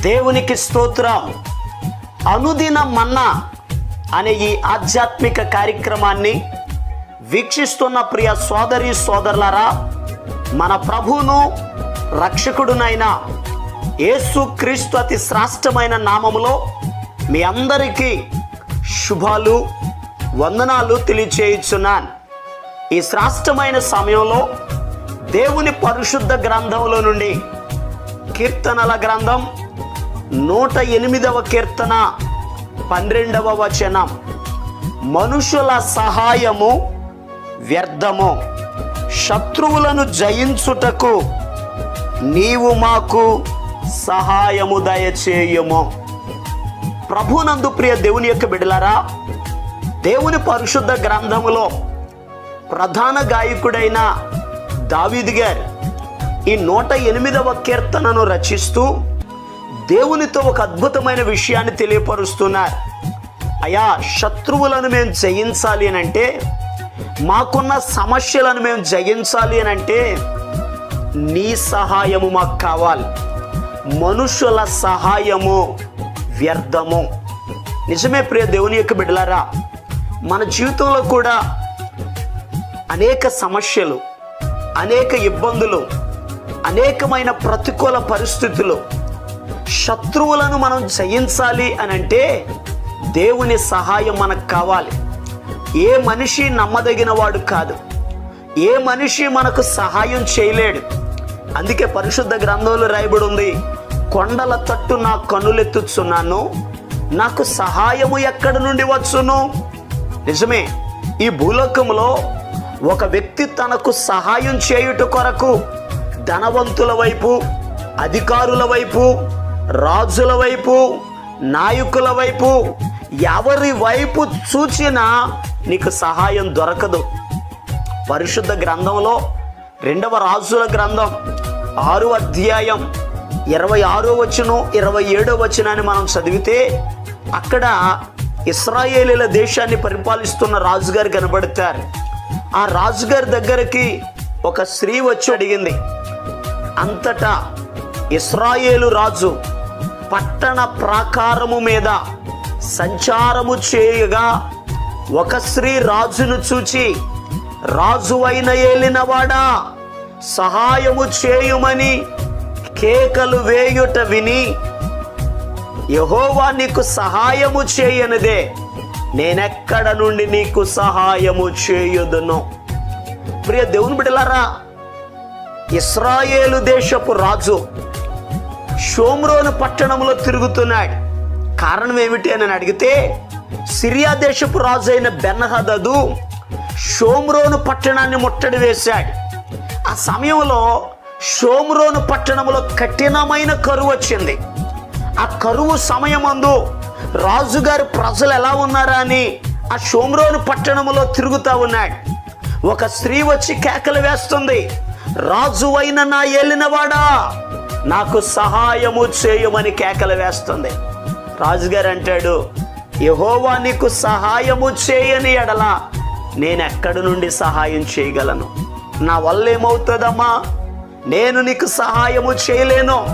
దేవునికి స్తోత్రం. అనుదిన మన్నా అనే ఈ ఆధ్యాత్మిక కార్యక్రమాన్ని వీక్షిస్తున్న ప్రియ సోదరి సోదరులారా మన ప్రభువును రక్షకుడునైన యేసు క్రీస్తు అతి శ్రాష్టమైన నామములో మీ అందరికీ శుభాలు వందనాలు తెలియచేయుచున్నాను. ఈ శ్రాష్టమైన సమయంలో దేవుని పరిశుద్ధ గ్రంథంలో నుండి కీర్తనల గ్రంథం నూట ఎనిమిదవ కీర్తన పన్నెండవ వచనం. మనుషుల సహాయము వ్యర్థము. శత్రువులను జయించుటకు నీవు మాకు సహాయము దయచేయము. ప్రభునందు ప్రియ దేవుని యొక్క బిడలారా దేవుని పరిశుద్ధ గ్రంథములో ప్రధాన గాయకుడైన దావీద్ గారు ఈ నూట ఎనిమిదవ కీర్తనను రచిస్తూ దేవునితో ఒక అద్భుతమైన విషయాన్ని తెలియపరుస్తున్నారు. అయా శత్రువులను మేము జయించాలి అని అంటే మాకున్న సమస్యలను మేము జయించాలి అని అంటే నీ సహాయము మాకు కావాలి. మనుషుల సహాయము వ్యర్థము. నిజమే ప్రియ దేవుని యొక్క బిడ్డలారా మన జీవితంలో కూడా అనేక సమస్యలు అనేక ఇబ్బందులు అనేకమైన ప్రతికూల పరిస్థితులు శత్రువులను మనం జయించాలి అని అంటే దేవుని సహాయం మనకు కావాలి. ఏ మనిషి నమ్మదగిన వాడు కాదు. ఏ మనిషి మనకు సహాయం చేయలేడు. అందుకే పరిశుద్ధ గ్రంథంలో రాయబడి ఉంది కొండల తట్టు నా కన్నులెత్తుచున్నాను నాకు సహాయము ఎక్కడి నుండి వచ్చును? నిజమే ఈ భూలోకంలో ఒక వ్యక్తి తనకు సహాయం చేయుట కొరకు ధనవంతుల వైపు అధికారుల వైపు రాజుల వైపు నాయకుల వైపు ఎవరి వైపు చూచినా నీకు సహాయం దొరకదు. పరిశుద్ధ గ్రంథంలో రెండవ రాజుల గ్రంథం ఆరు అధ్యాయం ఇరవై ఆరో వచనం ఇరవై ఏడో వచనాన్ని మనం చదివితే అక్కడ ఇస్రాయేలీల దేశాన్ని పరిపాలిస్తున్న రాజుగారు కనబడతారు. ఆ రాజుగారి దగ్గరికి ఒక స్త్రీ వచ్చి అడిగింది అంతటా ఇస్రాయేలు రాజు పట్టణ ప్రాకారము మీద సంచారము చేయగా ఒక స్త్రీ రాజును చూచి రాజువైన ఏలినవాడా సహాయము చేయుమని కేకలు వేయుట విని యహోవా నీకు సహాయము చేయనిదే నేనెక్కడ నుండి నీకు సహాయము చేయుదును? ప్రియ దేవుని బిడలారా ఇస్రాయేలు దేశపు రాజు షోమ్రోను పట్టణంలో తిరుగుతున్నాడు. కారణం ఏమిటి అని అడిగితే సిరియా దేశపు రాజు అయిన బెన్నహదదు షోమ్రోను పట్టణాన్ని ముట్టడి వేశాడు. ఆ సమయంలో షోమ్రోను పట్టణంలో కఠినమైన కరువు వచ్చింది. ఆ కరువు సమయమందు రాజుగారి ప్రజలు ఎలా ఉన్నారా అని ఆ షోమ్రోను పట్టణంలో తిరుగుతూ ఉన్నాడు. ఒక స్త్రీ వచ్చి కేకలు వేస్తుంది రాజు నా ఏలినవాడా? నాకు సహాయము చేయమని కేకలు వేస్తుంది. రాజుగారు అంటాడు యహోవా నీకు సహాయము చేయని ఎడల నేను ఎక్కడి నుండి సహాయం చేయగలను? నా వల్ల ఏమవుతుందమ్మా? నేను నీకు సహాయము చేయలేను.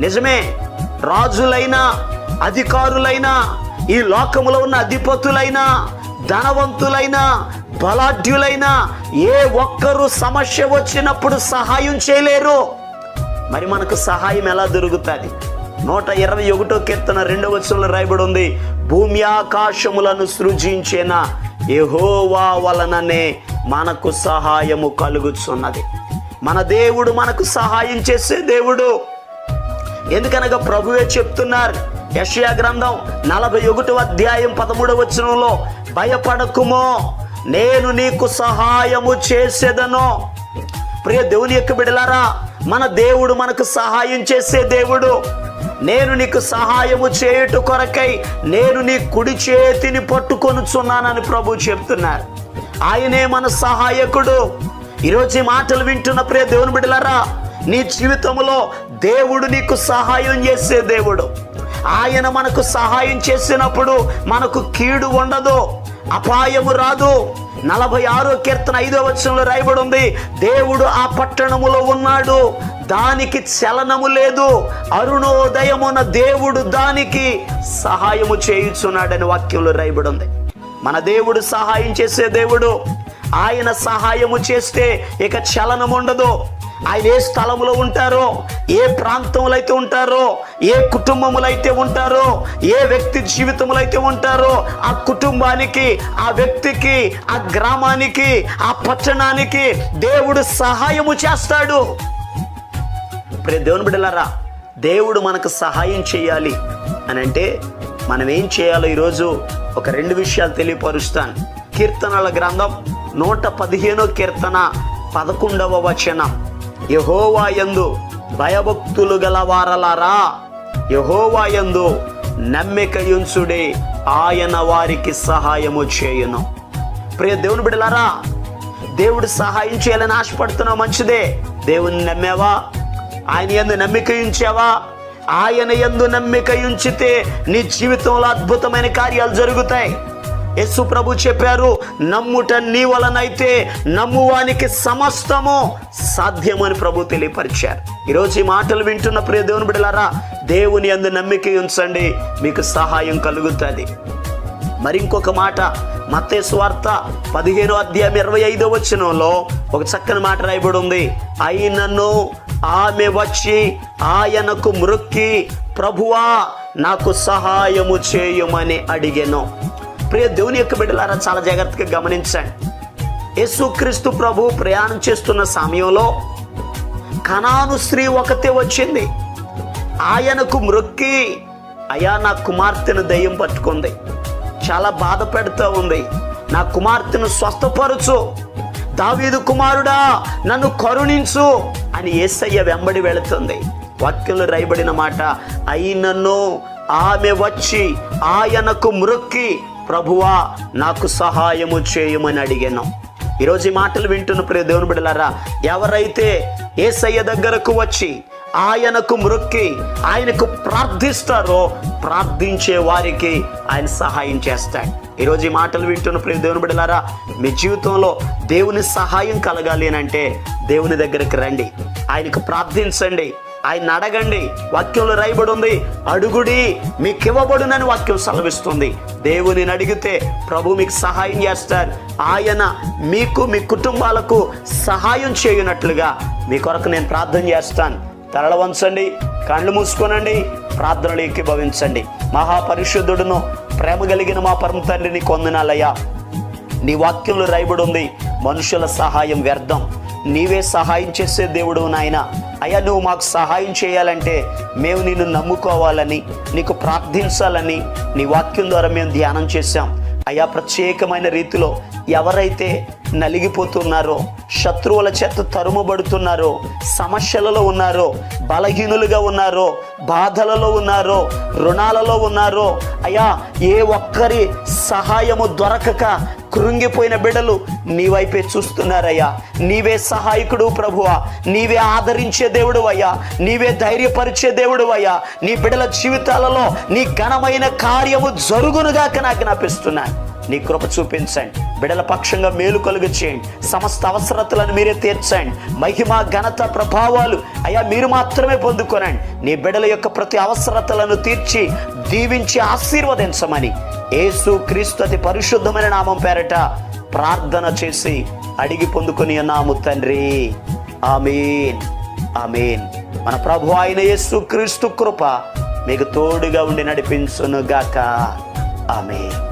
నిజమే రాజులైనా అధికారులైనా ఈ లోకములో ఉన్న అధిపతులైనా ధనవంతులైనా బలాఢ్యులైనా ఏ ఒక్కరు సమస్య వచ్చినప్పుడు సహాయం చేయలేరు. మరి మనకు సహాయం ఎలా దొరుకుతుంది? నూట ఇరవై ఒకటో కీర్తన రెండవ వచనంలో రాయబడి ఉంది. భూమి ఆకాశములను సృజించిన? ఎహోవా వలననే మనకు సహాయము కలుగుతున్నది మన దేవుడు మనకు సహాయం చేసే దేవుడు. ఎందుకనగా ప్రభువే చెప్తున్నారు? యషయా గ్రంథం నలభై ఒకటో అధ్యాయం పదమూడవ వచనంలో భయపడకుమో నేను నీకు సహాయము చేసేదను. ప్రియ దేవుని యొక్క బిడలారా మన దేవుడు మనకు సహాయం చేసే దేవుడు. నేను నీకు సహాయము చేయుట కొరకై నేను నీ కుడి చేతిని పట్టుకొనుచున్నానని ప్రభు చెప్తున్నారు. ఆయనే మన సహాయకుడు. ఈరోజు ఈ మాటలు వింటున్న ప్రియ దేవుని బిడ్డలారా నీ జీవితంలో దేవుడు నీకు సహాయం చేసే దేవుడు. ఆయన మనకు సహాయం చేసినప్పుడు మనకు కీడు ఉండదు అపాయము రాదు. నలభై ఆరో కీర్తన ఐదో వచనంలో రాయబడి ఉంది దేవుడు ఆ పట్టణములో ఉన్నాడు. దానికి చలనము లేదు. అరుణోదయమున దేవుడు దానికి సహాయము చేయుచున్నాడని వాక్యంలో రాయబడి ఉంది మన దేవుడు సహాయం చేసే దేవుడు. ఆయన సహాయము చేస్తే ఇక చలనం ఉండదు ఆయన ఏ స్థలములో ఉంటారో ఏ ప్రాంతంలో అయితే ఉంటారో ఏ కుటుంబములు అయితే ఉంటారో ఏ వ్యక్తి జీవితములు అయితే ఉంటారో ఆ కుటుంబానికి ఆ వ్యక్తికి ఆ గ్రామానికి ఆ పట్టణానికి దేవుడు సహాయము చేస్తాడు. ప్రే దేవుని బిడ్డలారా దేవుడు మనకు సహాయం చేయాలి అని అంటే మనం ఏం చేయాలో ఈరోజు ఒక రెండు విషయాలు తెలియపరుస్తాను. కీర్తనల గ్రంథం నూట పదిహేనో కీర్తన పదకొండవ వచనం. యహోవాయందు భయభక్తులు గల వారలారా యహోవాయందు నమ్మికయుంచుడే ఆయన వారికి సహాయము చేయును. ప్రియ దేవుని బిడలారా దేవుడు సహాయం చేయాలని ఆశపడుతున్నావు మంచిదే. దేవుని నమ్మావా? ఆయన ఎందు నమ్మిక ఉంచావా ఆయన ఎందు నమ్మిక ఉంచితే నీ జీవితంలో అద్భుతమైన కార్యాలు జరుగుతాయి. యేసు ప్రభు చెప్పారు నమ్ముట నీ వలనైతే నమ్మువానికి సమస్తము సాధ్యమని ప్రభు తెలియపరిచారు. ఈరోజు ఈ మాటలు వింటున్న ప్రియ దేవుని బిడలారా దేవుని అందు నమ్మిక ఉంచండి మీకు సహాయం కలుగుతుంది. మరి ఇంకొక మాట మత్తే స్వార్త పదిహేను అధ్యాయం ఇరవై ఐదో వచనంలో ఒక చక్కని మాట రాయబడి ఉంది అయినను ఆమె వచ్చి ఆయనకు మృక్కి ప్రభువా నాకు సహాయము చేయమని అడిగాను. ప్రియ దేవుని యొక్క బిడ్డలారా చాలా జాగ్రత్తగా గమనించండి. యేసుక్రీస్తు ప్రభు ప్రయాణం చేస్తున్న సమయంలో కనాను స్త్రీ ఒకతే వచ్చింది. ఆయనకు మ్రొక్కి అయా నా కుమార్తెను దయ్యం పట్టుకుంది. చాలా బాధ పెడుతూ ఉంది. నా కుమార్తెను స్వస్థపరచు. దావీదు కుమారుడా నన్ను కరుణించు అని ఏసయ్య వెంబడి వెళుతుంది. వాక్యంలో రాయబడిన మాట అయినను ఆమె వచ్చి ఆయనకు మ్రొక్కి ప్రభువా నాకు సహాయము చేయమని అడిగాను. ఈరోజు ఈ మాటలు వింటున్న ప్రియ దేవుని బిడ్డలారా ఎవరైతే ఏసయ్య దగ్గరకు వచ్చి ఆయనకు మృక్కి ఆయనకు ప్రార్థిస్తారో ప్రార్థించే వారికి ఆయన సహాయం చేస్తాడు. ఈరోజు ఈ మాటలు వింటున్న ప్రియ దేవుని బిడ్డలారా మీ జీవితంలో దేవుని సహాయం కలగాలి అని అంటే దేవుని దగ్గరికి రండి. ఆయనకు ప్రార్థించండి. ఆయన అడగండి వాక్యంలో రాయబడి ఉంది అడుగుడి మీకు ఇవ్వబడునని వాక్యం సెలవిస్తుంది. దేవుని అడిగితే ప్రభు మీకు సహాయం చేస్తారు. ఆయన మీకు మీ కుటుంబాలకు సహాయం చేయనట్లుగా మీ కొరకు నేను ప్రార్థన చేస్తాను. తరల వంచండి కళ్ళు మూసుకోనండి ప్రార్థనలు ఏకీభవించండి మహాపరిశుద్ధుడును ప్రేమ కలిగిన మా పరమ తండ్రిని కొందనాలయ్యా. నీ వాక్యంలో రాయబడి ఉంది మనుషుల సహాయం వ్యర్థం. నీవే సహాయం చేసే దేవుడు నాయన. అయ్యా నువ్వు మాకు సహాయం చేయాలంటే మేము నిన్ను నమ్ముకోవాలని నీకు ప్రార్థించాలని నీ వాక్యం ద్వారా మేము ధ్యానం చేశాం. అయ్యా ప్రత్యేకమైన రీతిలో ఎవరైతే నలిగిపోతున్నారో శత్రువుల చేత తరుమబడుతున్నారో సమస్యలలో ఉన్నారో బలహీనులుగా ఉన్నారో బాధలలో ఉన్నారో రుణాలలో ఉన్నారో అయ్యా ఏ ఒక్కరి సహాయము దొరకక కృంగిపోయిన బిడ్డలు నీ వైపే చూస్తున్నారయ్యా. నీవే సహాయకుడు ప్రభువా. నీవే ఆదరించే దేవుడు అయ్యా నీవే ధైర్యపరిచే దేవుడు అయ్యా నీ బిడ్డల జీవితాలలో నీ ఘనమైన కార్యము జరుగునుగాక నాకు జ్ఞాపిస్తున్నాను. నీ కృప చూపించండి. బిడల పక్షంగా మేలు కలుగు చేయండి. సమస్త అవసరతలను మీరే తీర్చండి. మహిమ ఘనత ప్రభావాలు అయ్యా మీరు మాత్రమే పొందుకోనండి. నీ బిడల యొక్క ప్రతి అవసరతలను తీర్చి దీవించి ఆశీర్వదించమని యేసు క్రీస్తు అతి పరిశుద్ధమైన నామం పేరట ప్రార్థన చేసి అడిగి పొందుకుని నాము తండ్రి. ఆమెన్. ఆమెన్. మన ప్రభు ఆయన యేసు క్రీస్తు కృప మీకు తోడుగా ఉండి నడిపించును గాక ఆమేన్.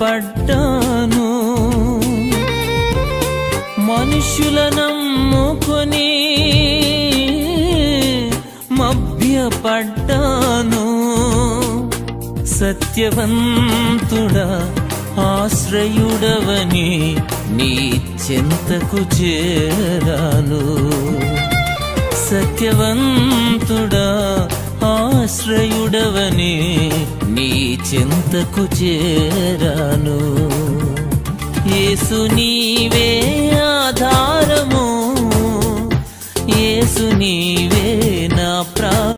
పడ్డాను. మనుషుల నమ్ముకొని మభ్యపడ్డాను. సత్యవంతుడా ఆశ్రయుడవని నీ చెంతకు చేరాను. సత్యవంతుడా ఆశ్రయుడవనే నీ చింతకు చేరాను. ఏసు నీవే ఆధారము ఏసు నీవే